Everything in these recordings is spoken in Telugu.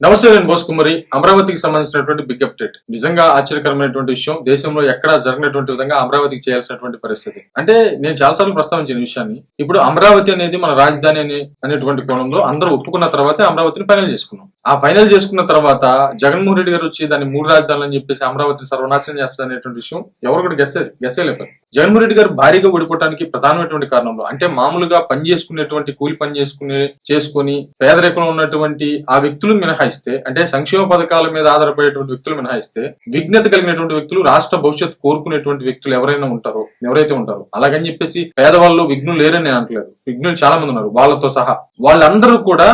నమస్తే నేను బోస్ కుమారి అమరావతికి సంబంధించినటువంటి బిగ్ అప్డేట్ నిజంగా ఆశ్చర్యకరమైనటువంటి విషయం దేశంలో ఎక్కడా జరగనటువంటి విధంగా అమరావతికి చేయాల్సినటువంటి పరిస్థితి. అంటే నేను చాలాసార్లు ప్రస్తావించిన విషయాన్ని ఇప్పుడు అమరావతి అనేది మన రాజధాని అనేటువంటి కోణంలో అందరూ ఒప్పుకున్న తర్వాతే అమరావతిని ఫైనల్ చేసుకున్నాం. ఆ ఫైనల్ చేసుకున్న తర్వాత జగన్మోహన్ రెడ్డి గారు వచ్చి దాన్ని మూడు రాజధానులు అని చెప్పేసి అమరావతిని సర్వనాశనం చేస్తారు అనేటువంటి విషయం ఎవరు కూడా గెస్ గెస్సేలేపారు జగన్మోహన్ రెడ్డి గారు భారీగా ఓడిపోవడానికి ప్రధానమైనటువంటి కారణంలో అంటే మామూలుగా పని చేసుకునేటువంటి కూలి పని చేసుకునే చేసుకుని పేదరికంలో ఉన్నటువంటి ఆ వ్యక్తులు మినహాయిస్తే అంటే సంక్షేమ పథకాల మీద ఆధారపడేటువంటి వ్యక్తులు మినహాయిస్తే విఘ్నత కలిగినటువంటి వ్యక్తులు రాష్ట్ర భవిష్యత్తు కోరుకునేటువంటి వ్యక్తులు ఎవరైనా ఉంటారో ఎవరైతే ఉంటారో అలాగని చెప్పేసి పేదవాళ్ళు విఘ్నులు లేరని నేను అనట్లేదు. విఘ్నులు చాలా మంది ఉన్నారు. వాళ్ళతో సహా వాళ్ళందరూ కూడా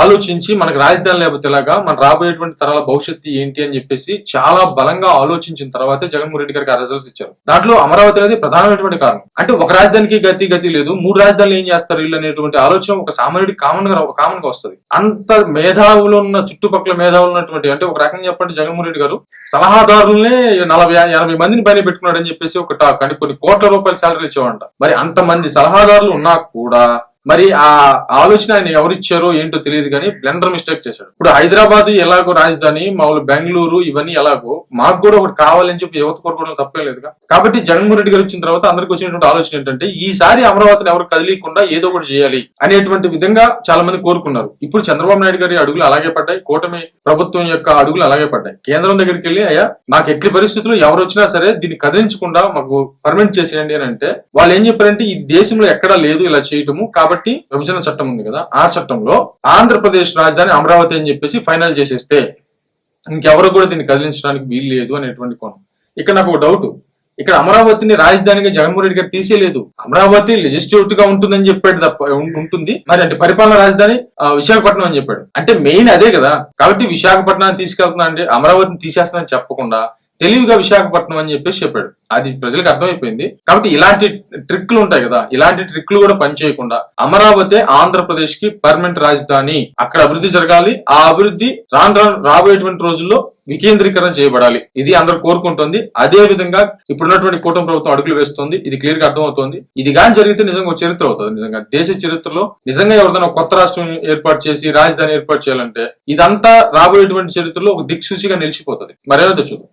ఆలోచించి మనకు రాజధాని లేకపోతే ఎలాగా మన రాబోయేటువంటి తరాల భవిష్యత్తు ఏంటి అని చెప్పేసి చాలా బలంగా ఆలోచించిన తర్వాతే జగన్మోహన్ రెడ్డి గారికి ఆ రిజల్ట్స్ ఇచ్చారు. దాంట్లో అమరావతి అనేది ప్రధానమైనటువంటి కారణం. అంటే ఒక రాజధానికి గతి గతి లేదు. మూడు రాజధానులు ఏం చేస్తారు వీళ్ళు అనేటువంటి ఆలోచన ఒక సామాన్యుడికి కామన్గా ఒక కామన్గా వస్తుంది. అంత మేధావులు ఉన్న చుట్టుపక్కల మేధావులు ఉన్నటువంటి అంటే ఒక రకంగా చెప్పండి జగన్మోహన్ రెడ్డి గారు సలహాదారులనే నలభై ఎనభై మందిని పైన పెట్టుకున్నాడని చెప్పేసి ఒక టాక్ అంటే కొన్ని కోట్ల రూపాయల శాలరీ ఇచ్చేవాడంట. మరి అంత మంది సలహాదారులు ఉన్నా కూడా మరి ఆ ఆలోచన ఆయన ఎవరిచ్చారో ఏంటో తెలియదు కానీ బ్లెండర్ మిస్టేక్ చేశాడు. ఇప్పుడు హైదరాబాద్ ఎలాగో రాజధాని మామూలు బెంగళూరు ఇవన్నీ ఎలాగో మాకు కూడా ఒకటి కావాలని చెప్పి యువత కోరుకోవడం తప్పే లేదు కాబట్టి జగన్మోహన్ రెడ్డి గారు వచ్చిన తర్వాత అందరికి వచ్చినటువంటి ఆలోచన ఏంటంటే ఈసారి అమరావతిని ఎవరు కదిలీకుండా ఏదో ఒకటి చేయాలి అనేటువంటి విధంగా చాలా మంది కోరుకున్నారు. ఇప్పుడు చంద్రబాబు నాయుడు గారి అడుగులు అలాగే పడ్డాయి కూటమి ప్రభుత్వం యొక్క అడుగులు అలాగే పడ్డాయి. కేంద్రం దగ్గరికి వెళ్ళి అయ్యా మాకు ఎట్టి పరిస్థితుల్లో ఎవరు వచ్చినా సరే దీన్ని కదిలించకుండా మాకు పర్మిట్ చేసేయండి అని అంటే వాళ్ళు ఏం చెప్పారంటే ఈ దేశంలో ఎక్కడా లేదు ఇలా చేయటము కాబట్టి విభజన చట్టం ఉంది కదా ఆ చట్టంలో ఆంధ్రప్రదేశ్ రాజధాని అమరావతి అని చెప్పేసి ఫైనల్ చేసేస్తే ఇంకెవరు కూడా దీన్ని కదిలించడానికి వీలు లేదు అనేటువంటి కోణం. ఇక్కడ నాకు ఒక డౌట్ ఇక్కడ అమరావతిని రాజధానిగా జగన్మోహన్ రెడ్డి గారు తీసేయలేదు. అమరావతి లెజిస్లేటివ్గా ఉంటుందని చెప్పాడు తప్ప ఉంటుంది. మరి అంటే పరిపాలన రాజధాని విశాఖపట్నం అని చెప్పాడు. అంటే మెయిన్ అదే కదా. కాబట్టి విశాఖపట్నాన్ని తీసుకెళ్తున్నా అంటే అమరావతిని తీసేస్తానని చెప్పకుండా తెలివిగా విశాఖపట్నం అని చెప్పేసి చెప్పాడు. అది ప్రజలకు అర్థమైపోయింది. కాబట్టి ఇలాంటి ట్రిక్లు ఉంటాయి కదా ఇలాంటి ట్రిక్లు కూడా పనిచేయకుండా అమరావతి ఆంధ్రప్రదేశ్కి పర్మనెంట్ రాజధాని అక్కడ అభివృద్ధి జరగాలి. ఆ అభివృద్ధి రాను రాను రాబోయేటువంటి రోజుల్లో వికేంద్రీకరణ చేయబడాలి. ఇది అందరూ కోరుకుంటుంది. అదే విధంగా ఇప్పుడున్నటువంటి కూటమి ప్రభుత్వం అడుగులు వేస్తుంది. ఇది క్లియర్గా అర్థమవుతుంది. ఇది కానీ జరిగితే నిజంగా చరిత్ర అవుతుంది. నిజంగా దేశ చరిత్రలో నిజంగా ఎవరిదైనా కొత్త రాష్ట్రం ఏర్పాటు చేసి రాజధాని ఏర్పాటు చేయాలంటే ఇదంతా రాబోయేటువంటి చరిత్రలో ఒక దిక్సూచిగా నిలిచిపోతుంది. మరేదో చూద్దాం.